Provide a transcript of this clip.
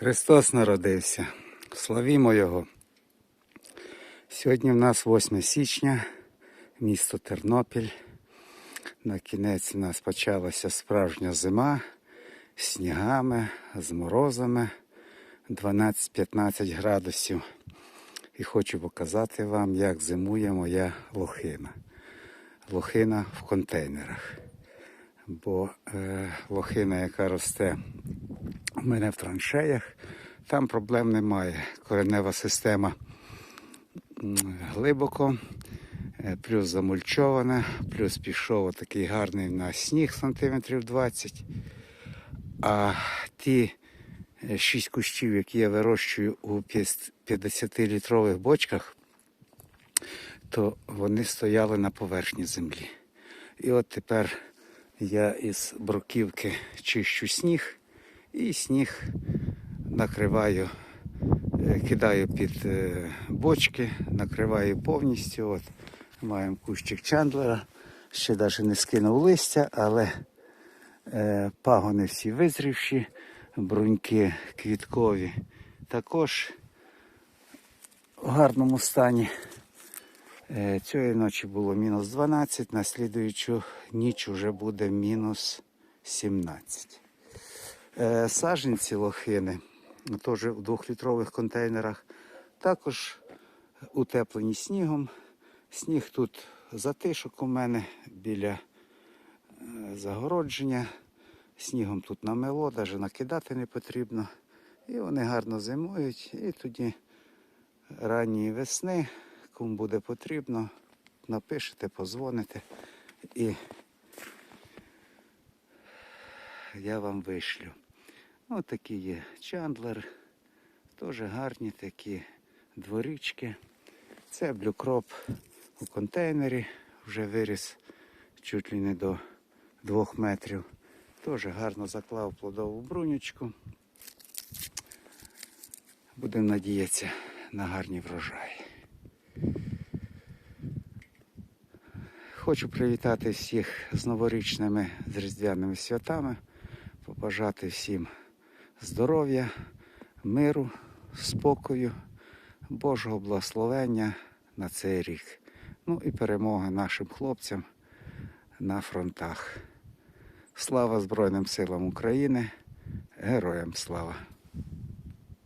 Христос народився. Славімо Його. Сьогодні в нас 8 січня, місто Тернопіль. На кінець у нас почалася справжня зима з снігами, з морозами 12-15 градусів. І хочу показати вам, як зимує моя лохина. Лохина в контейнерах. Бо е, лохина, яка росте у мене в траншеях, там проблем немає. Коренева система глибоко, е, плюс замульчована, плюс пішов такий гарний в нас сніг сантиметрів 20. А ті е, шість кущів, які я вирощую у 50-літрових бочках, то вони стояли на поверхні землі. І от тепер я із бруківки чищу сніг і сніг накриваю, е, кидаю під е, бочки, накриваю повністю. От маємо кущик чандлера, ще навіть не скинув листя, але е, пагони всі визрівші, бруньки квіткові також в гарному стані. Е, Цієї ночі було мінус 12, на слідуючу ніч вже буде мінус 17. Е, Саженці лохини, теж у двохлітрових контейнерах, також утеплені снігом. Сніг тут затишок у мене біля е, загородження. Снігом тут намело, навіть накидати не потрібно. І вони гарно зимують. І тоді ранньої весни, кому буде потрібно, напишете, позвоните і я вам вишлю. Ось такі є чандлер, теж гарні такі дворічки. Це блюкроп у контейнері, вже виріс чуть ли не до двох метрів. Теж гарно заклав плодову брунючку. Будемо надіятися на гарні врожаї. Хочу привітати всіх з новорічними з різдвяними святами, побажати всім здоров'я, миру, спокою, Божого благословення на цей рік. Ну і перемоги нашим хлопцям на фронтах. Слава Збройним силам України! Героям слава!